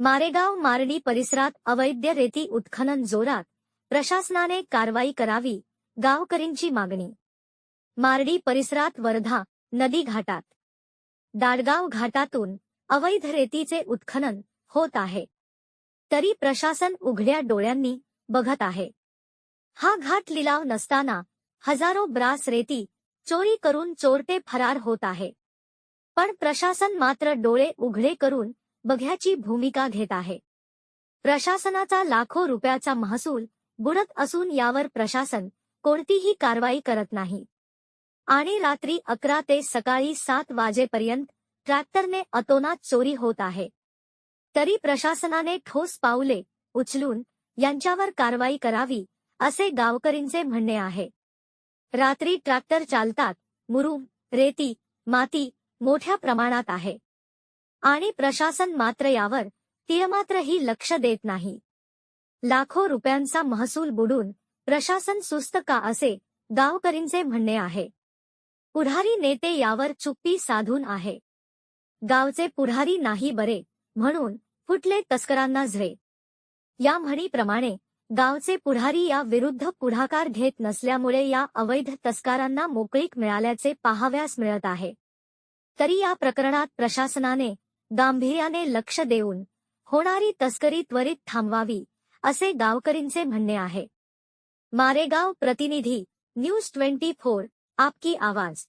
मारेगाव मारडी परिसरात अवैध रेती उत्खनन जोरात. प्रशासनाने कारवाई करावी गावकरींची मागणी. मारडी परिसरात वर्धा नदी घाटात. दाडगाव घाटातून अवैध रेतीचे उत्खनन होत आहे. तरी प्रशासन उघड्या डोळ्यांनी बघत आहे. हा घाट लिलाव नसताना हजारो ब्रास रेती चोरी करून चोरटे फरार होत आहे. पण प्रशासन मात्र डोळे उघडे करून बघ्याची भूमिका घेत आहे. प्रशासनाचा लाखो रुपयाचा महसूल बुडत असून यावर प्रशासन कोणतीही कारवाई करत नाही. आणि रात्री अकरा ते सकाळी सात वाजेपर्यंत ट्रॅक्टरने अतोनात चोरी होत आहे. तरी प्रशासनाने ठोस पाऊले उचलून यांच्यावर कारवाई करावी असे गावकरींचे म्हणणे आहे. रात्री ट्रॅक्टर चालतात मुरुम रेती माती मोठ्या प्रमाणात आहे. आणि प्रशासन मात्र यावर तिळमात्रही लक्ष देत नाही. लाखो रुपयांचा महसूल बुडून प्रशासन सुस्त का असे गावकरींचे म्हणणे आहे. पुढारी नेते यावर चुप्पी साधून आहे. गावचे पुढारी नाही बरे म्हणून फुटले तस्करांना झरे या म्हणीप्रमाणे गावचे पुढारी या विरुद्ध पुढाकार घेत नसल्यामुळे या अवैध तस्करांना मोकळीक मिळाल्याचे पाहाव्यास मिळत आहे. तरी या प्रकरणात प्रशासनाने गांभीर्याने लक्ष देऊन होणारी तस्करी त्वरित थांबवावी, असे गावकरींचे म्हणणे आहे. मारेगाव प्रतिनिधी, न्यूज़ ट्वेंटी फोर, आपकी आवाज़.